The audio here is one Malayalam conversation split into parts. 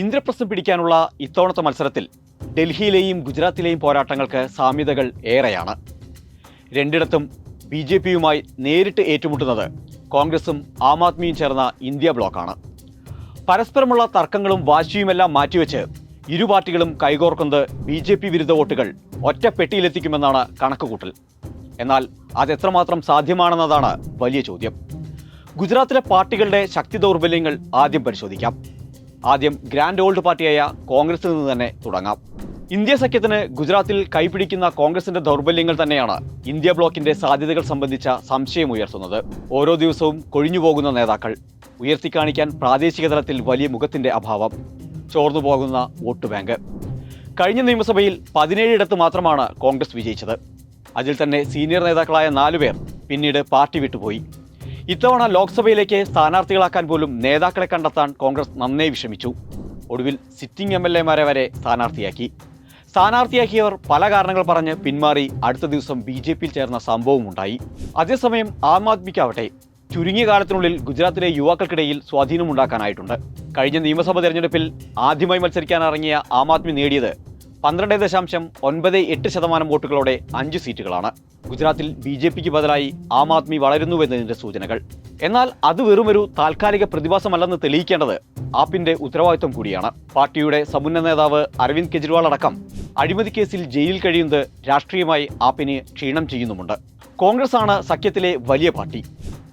ഇന്ദ്രപ്രസ്ഥം പിടിക്കാനുള്ള ഇത്തവണത്തെ മത്സരത്തിൽ ഡൽഹിയിലെയും ഗുജറാത്തിലെയും പോരാട്ടങ്ങൾക്ക് സാമ്യതകൾ ഏറെയാണ്. രണ്ടിടത്തും ബി ജെ പിയുമായി നേരിട്ട് ഏറ്റുമുട്ടുന്നത് കോൺഗ്രസും ആം ആദ്മിയും ചേർന്ന ഇന്ത്യ ബ്ലോക്കാണ്. പരസ്പരമുള്ള തർക്കങ്ങളും വാശിയുമെല്ലാം മാറ്റിവെച്ച് ഇരു പാർട്ടികളും കൈകോർക്കുന്നത് ബി ജെ പി വിരുദ്ധ വോട്ടുകൾ ഒറ്റ പെട്ടിയിലെത്തിക്കുമെന്നാണ് കണക്കുകൂട്ടൽ. എന്നാൽ അതെത്രമാത്രം സാധ്യമാണെന്നതാണ് വലിയ ചോദ്യം. ഗുജറാത്തിലെ പാർട്ടികളുടെ ശക്തി ദൗർബല്യങ്ങൾ ആദ്യം പരിശോധിക്കാം. ആദ്യം ഗ്രാൻഡ് ഓൾഡ് പാർട്ടിയായ കോൺഗ്രസിൽ നിന്ന് തന്നെ തുടങ്ങാം. ഇന്ത്യ സഖ്യത്തിന് ഗുജറാത്തിൽ കൈപിടിക്കുന്ന കോൺഗ്രസിന്റെ ദൗർബല്യങ്ങൾ തന്നെയാണ് ഇന്ത്യ ബ്ലോക്കിന്റെ സാധ്യതകൾ സംബന്ധിച്ച സംശയം ഉയർത്തുന്നത്. ഓരോ ദിവസവും കൊഴിഞ്ഞുപോകുന്ന നേതാക്കൾ ഉയർത്തിക്കാണിക്കാൻ പ്രാദേശിക തലത്തിൽ വലിയ മുഖത്തിന്റെ അഭാവം ചോർന്നു പോകുന്ന വോട്ട് ബാങ്ക്. കഴിഞ്ഞ നിയമസഭയിൽ പതിനേഴിടത്ത് മാത്രമാണ് കോൺഗ്രസ് വിജയിച്ചത്. അതിൽ തന്നെ സീനിയർ നേതാക്കളായ നാലുപേർ പിന്നീട് പാർട്ടി വിട്ടുപോയി. ഇത്തവണ ലോക്സഭയിലേക്ക് സ്ഥാനാർത്ഥികളാക്കാൻ പോലും നേതാക്കളെ കണ്ടെത്താൻ കോൺഗ്രസ് നന്നേ വിഷമിച്ചു. ഒടുവിൽ സിറ്റിംഗ് എം എൽ എമാരെ വരെ സ്ഥാനാർത്ഥിയാക്കി. സ്ഥാനാർത്ഥിയാക്കിയവർ പല കാരണങ്ങൾ പറഞ്ഞ് പിന്മാറി അടുത്ത ദിവസം ബി ജെ പിയിൽ ചേർന്ന സംഭവമുണ്ടായി അതേസമയം ആം ആദ്മിക്കാവട്ടെ ചുരുങ്ങിയ കാലത്തിനുള്ളിൽ ഗുജറാത്തിലെ യുവാക്കൾക്കിടയിൽ സ്വാധീനമുണ്ടാക്കാനായിട്ടുണ്ട് കഴിഞ്ഞ നിയമസഭാ തെരഞ്ഞെടുപ്പിൽ ആദ്യമായി മത്സരിക്കാനിറങ്ങിയ ആം ആദ്മി നേടിയത് പന്ത്രണ്ട് ദശാംശം ഒൻപത് എട്ട് ശതമാനം വോട്ടുകളോടെ അഞ്ച് സീറ്റുകളാണ്. ഗുജറാത്തിൽ ബി ജെ പിക്ക് ബദലായി ആം ആദ്മി വളരുന്നുവെന്നതിന്റെ സൂചനകൾ. എന്നാൽ അത് വെറുമൊരു താൽക്കാലിക പ്രതിഭാസമല്ലെന്ന് തെളിയിക്കേണ്ടത് ആപ്പിന്റെ ഉത്തരവാദിത്വം കൂടിയാണ്. പാർട്ടിയുടെ സമുന്ന നേതാവ് അരവിന്ദ് കെജ്രിവാൾ അടക്കം അഴിമതി കേസിൽ ജയിലിൽ കഴിയുന്നത് രാഷ്ട്രീയമായി ആപ്പിന് ക്ഷീണം ചെയ്യുന്നുമുണ്ട്. കോൺഗ്രസ് ആണ് സഖ്യത്തിലെ വലിയ പാർട്ടി.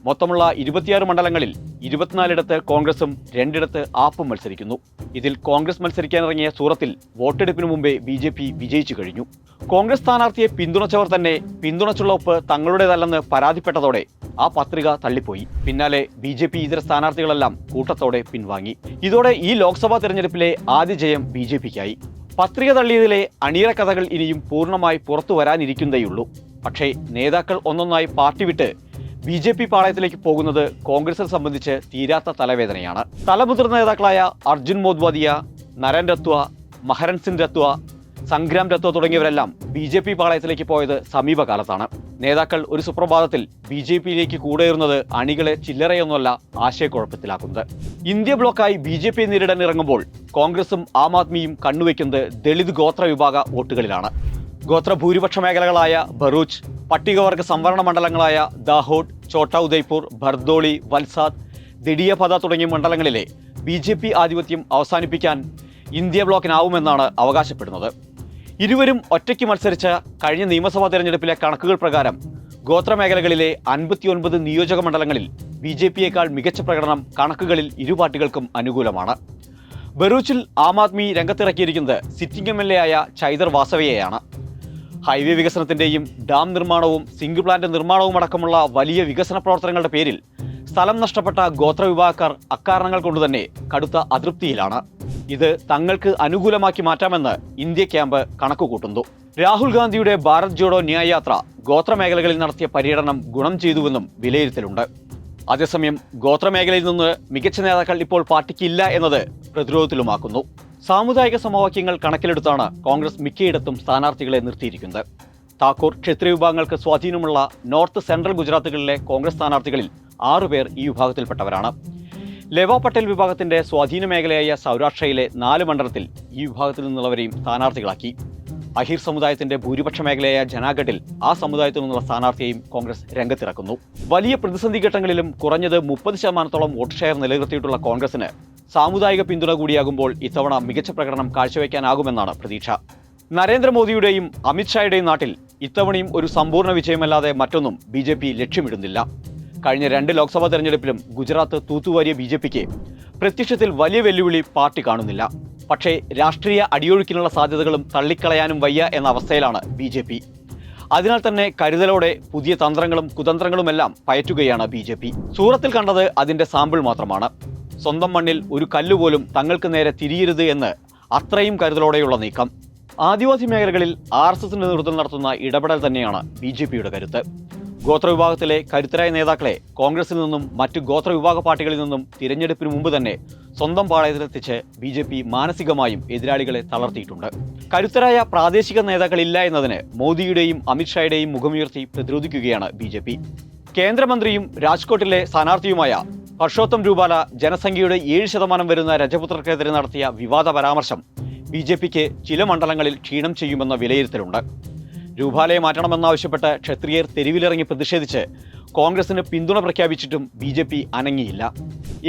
മൊത്തമുള്ള ഇരുപത്തിയാറ് മണ്ഡലങ്ങളിൽ ഇരുപത്തിനാലിടത്ത് കോൺഗ്രസും രണ്ടിടത്ത് ആപ്പും മത്സരിക്കുന്നു. ഇതിൽ കോൺഗ്രസ് മത്സരിക്കാനിറങ്ങിയ സൂറത്തിൽ വോട്ടെടുപ്പിന് മുമ്പേ ബി ജെ പി വിജയിച്ചു കഴിഞ്ഞു. കോൺഗ്രസ് സ്ഥാനാർത്ഥിയെ പിന്തുണച്ചവർ തന്നെ പിന്തുണച്ചുള്ള ഒപ്പ് തങ്ങളുടേതല്ലെന്ന് പരാതിപ്പെട്ടതോടെ ആ പത്രിക തള്ളിപ്പോയി. പിന്നാലെ ബി ജെ പി ഇതര സ്ഥാനാർത്ഥികളെല്ലാം കൂട്ടത്തോടെ പിൻവാങ്ങി. ഇതോടെ ഈ ലോക്സഭാ തെരഞ്ഞെടുപ്പിലെ ആദ്യ ജയം ബി ജെ പിക്കായി പത്രിക തള്ളിയതിലെ അണിയറ കഥകൾ ഇനിയും പൂർണമായി പുറത്തു വരാനിരിക്കുന്നതേയുള്ളൂ പക്ഷേ നേതാക്കൾ ഒന്നൊന്നായി പാർട്ടി വിട്ട് ബി ജെ പി പാളയത്തിലേക്ക് പോകുന്നത് കോൺഗ്രസിനെ സംബന്ധിച്ച് തീരാത്ത തലവേദനയാണ്. തലമുതിർന്ന നേതാക്കളായ അർജുൻ മോദ്വാദിയ നരൻ രത്വ മഹരൻ സിംഗ് രത്വ സംഗ്രാം രത്വ തുടങ്ങിയവരെല്ലാം ബി ജെ പി പാളയത്തിലേക്ക് പോയത് സമീപകാലത്താണ്. നേതാക്കൾ ഒരു സുപ്രഭാതത്തിൽ ബി ജെ പിയിലേക്ക് കൂടെയേറുന്നത് അണികളെ ചില്ലറയൊന്നുമല്ല ആശയക്കുഴപ്പത്തിലാക്കുന്നത്. ഇന്ത്യ ബ്ലോക്കായി ബി ജെ പി നേരിടാൻ ഇറങ്ങുമ്പോൾ കോൺഗ്രസും ആം ആദ്മിയും കണ്ണുവെക്കുന്നത് ദളിത് ഗോത്ര വിഭാഗ വോട്ടുകളിലാണ്. ഗോത്ര ഭൂരിപക്ഷ മേഖലകളായ ഭറൂച്ച് പട്ടികവർഗ സംവരണ മണ്ഡലങ്ങളായ ദാഹോഡ് ഛോട്ട ഉദയ്പൂർ ഭർദോളി വൽസാദ് ദിഡിയപദ തുടങ്ങിയ മണ്ഡലങ്ങളിലെ ബി ജെ പി ആധിപത്യം അവസാനിപ്പിക്കാൻ ഇന്ത്യ ബ്ലോക്കിനാവുമെന്നാണ് അവകാശപ്പെടുന്നത്. ഇരുവരും ഒറ്റയ്ക്ക് മത്സരിച്ച കഴിഞ്ഞ നിയമസഭാ തെരഞ്ഞെടുപ്പിലെ കണക്കുകൾ പ്രകാരം ഗോത്രമേഖലകളിലെ അൻപത്തിയൊൻപത് നിയോജക മണ്ഡലങ്ങളിൽ ബി ജെ പിയേക്കാൾ മികച്ച പ്രകടനം കണക്കുകളിൽ ഇരു പാർട്ടികൾക്കും അനുകൂലമാണ്. ബറൂച്ചിൽ ആം ആദ്മി രംഗത്തിറക്കിയിരിക്കുന്നത് സിറ്റിംഗ് എം എൽ എ ആയ ചൈതർ വാസവയെയാണ്. ഹൈവേ വികസനത്തിന്റെയും ഡാം നിർമ്മാണവും സിങ്ക് പ്ലാന്റ് നിർമ്മാണവും അടക്കമുള്ള വലിയ വികസന പ്രവർത്തനങ്ങളുടെ പേരിൽ സ്ഥലം നഷ്ടപ്പെട്ട ഗോത്രവിഭാഗക്കാർ വിഭാഗക്കാർ കൊണ്ട് തന്നെ കടുത്ത അതൃപ്തിയിലാണ്. ഇത് തങ്ങൾക്ക് അനുകൂലമാക്കി മാറ്റാമെന്ന് ഇന്ത്യ ക്യാമ്പ് കണക്കുകൂട്ടുന്നു. രാഹുൽ ഗാന്ധിയുടെ ഭാരത് ജോഡോ ന്യായയാത്ര ഗോത്രമേഖലകളിൽ നടത്തിയ പര്യടനം ഗുണം ചെയ്തുവെന്നും വിലയിരുത്തലുണ്ട്. അതേസമയം ഗോത്രമേഖലയിൽ നിന്ന് മികച്ച നേതാക്കൾ ഇപ്പോൾ പാർട്ടിക്കില്ല എന്നത് പ്രതിരോധത്തിലുമാക്കുന്നു. സാമുദായിക സമവാക്യങ്ങൾ കണക്കിലെടുത്താണ് കോൺഗ്രസ് മിക്കയിടത്തും സ്ഥാനാർത്ഥികളെ നിർത്തിയിരിക്കുന്നത്. താക്കൂർ ക്ഷത്രിയ വിഭാഗങ്ങൾക്ക് സ്വാധീനമുള്ള നോർത്ത് സെൻട്രൽ ഗുജറാത്തുകളിലെ കോൺഗ്രസ് സ്ഥാനാർത്ഥികളിൽ ആറുപേർ ഈ വിഭാഗത്തിൽപ്പെട്ടവരാണ്. ലെവ പട്ടേൽ വിഭാഗത്തിന്റെ സ്വാധീന മേഖലയായ സൗരാഷ്ട്രയിലെ നാല് മണ്ഡലത്തിൽ ഈ വിഭാഗത്തിൽ നിന്നുള്ളവരെയും സ്ഥാനാർത്ഥികളാക്കി. അഹിർ സമുദായത്തിന്റെ ഭൂരിപക്ഷ മേഖലയായ ജനാഗഡിൽ ആ സമുദായത്തിൽ നിന്നുള്ള സ്ഥാനാർത്ഥിയെയും കോൺഗ്രസ് രംഗത്തിറക്കുന്നു. വലിയ പ്രതിസന്ധി ഘട്ടങ്ങളിലും കുറഞ്ഞത് മുപ്പത് ശതമാനത്തോളം വോട്ട് ഷെയർ നിലനിർത്തിയിട്ടുള്ള കോൺഗ്രസിന് സാമുദായിക പിന്തുണ കൂടിയാകുമ്പോൾ ഇത്തവണ മികച്ച പ്രകടനം കാഴ്ചവെക്കാനാകുമെന്നാണ് പ്രതീക്ഷ. നരേന്ദ്രമോദിയുടെയും അമിത്ഷായുടെയും നാട്ടിൽ ഇത്തവണയും ഒരു സമ്പൂർണ വിജയമല്ലാതെ മറ്റൊന്നും ബി ജെ പി ലക്ഷ്യമിടുന്നില്ല. കഴിഞ്ഞ രണ്ട് ലോക്സഭാ തെരഞ്ഞെടുപ്പിലും ഗുജറാത്ത് തൂത്തുവാരിയ ബി ജെ പിക്ക് പ്രത്യക്ഷത്തിൽ വലിയ വെല്ലുവിളി പാർട്ടി കാണുന്നില്ല. പക്ഷേ രാഷ്ട്രീയ അടിയൊഴുക്കിനുള്ള സാധ്യതകളും തള്ളിക്കളയാനും വയ്യ എന്ന അവസ്ഥയിലാണ് ബി ജെ പി. അതിനാൽ തന്നെ കരുതലോടെ പുതിയ തന്ത്രങ്ങളും കുതന്ത്രങ്ങളുമെല്ലാം പയറ്റുകയാണ് ബി ജെ പി. സൂറത്തിൽ കണ്ടത് അതിന്റെ സാമ്പിൾ മാത്രമാണ്. സ്വന്തം മണ്ണിൽ ഒരു കല്ലുപോലും തങ്ങൾക്ക് നേരെ തിരിയരുത് എന്ന് അത്രയും കരുതലോടെയുള്ള നീക്കം. ആദിവാസി മേഖലകളിൽ ആർ എസ് എസിന്റെ നേതൃത്വം നടത്തുന്ന ഇടപെടൽ തന്നെയാണ് ബി ജെ പിയുടെ കരുത്ത്. ഗോത്രവിഭാഗത്തിലെ കരുത്തരായ നേതാക്കളെ കോൺഗ്രസിൽ നിന്നും മറ്റ് ഗോത്രവിഭാഗ പാർട്ടികളിൽ നിന്നും തിരഞ്ഞെടുപ്പിന് മുമ്പ് തന്നെ സ്വന്തം പാളയത്തിലെത്തിച്ച് ബി ജെ പി മാനസികമായും എതിരാളികളെ തളർത്തിയിട്ടുണ്ട്. കരുത്തരായ പ്രാദേശിക നേതാക്കളില്ല എന്നതിന് മോദിയുടെയും അമിത്ഷായുടെയും മുഖമുയർത്തി പ്രതിരോധിക്കുകയാണ് ബി ജെ പി. കേന്ദ്രമന്ത്രിയും രാജ്കോട്ടിലെ സ്ഥാനാർത്ഥിയുമായ ഹർഷോത്തം രൂപാല ജനസംഖ്യയുടെ ഏഴ് ശതമാനം വരുന്ന രജപുത്രർക്കെതിരെ നടത്തിയ വിവാദ പരാമർശം ബി ജെ പിക്ക് ചില മണ്ഡലങ്ങളിൽ ക്ഷീണം ചെയ്യുമെന്ന വിലയിരുത്തലുണ്ട്. രൂപാലയെ മാറ്റണമെന്നാവശ്യപ്പെട്ട് ക്ഷത്രിയർ തെരുവിലിറങ്ങി പ്രതിഷേധിച്ച് കോൺഗ്രസിന് പിന്തുണ പ്രഖ്യാപിച്ചിട്ടും ബി ജെ പി അനങ്ങിയില്ല.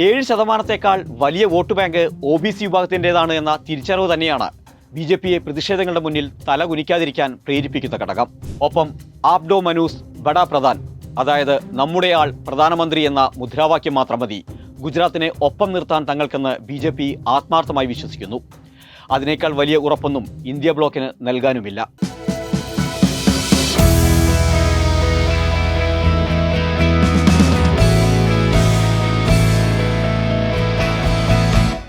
ഏഴ് ശതമാനത്തേക്കാൾ വലിയ vote bank O B C വിഭാഗത്തിന്റെതാണ് എന്ന തിരിച്ചറിവ് തന്നെയാണ് ബി ജെ പിയെ പ്രതിഷേധങ്ങളുടെ മുന്നിൽ തല കുനിക്കാതിരിക്കാൻ പ്രേരിപ്പിക്കുന്ന ഘടകം. ഒപ്പം ആപ്ഡോ മനൂസ് ബഡാ പ്രധാൻ അതായത് നമ്മുടെ ആൾ പ്രധാനമന്ത്രി എന്ന മുദ്രാവാക്യം മാത്രം മതി. ഗുജറാത്തിനെ ഒപ്പം നിർത്താൻ തങ്ങൾക്കെന്ന് ബി ജെ പി ആത്മാർത്ഥമായി വിശ്വസിക്കുന്നു. അതിനേക്കാൾ വലിയ ഉറപ്പൊന്നും ഇന്ത്യ ബ്ലോക്കിന് നൽകാനുമില്ല.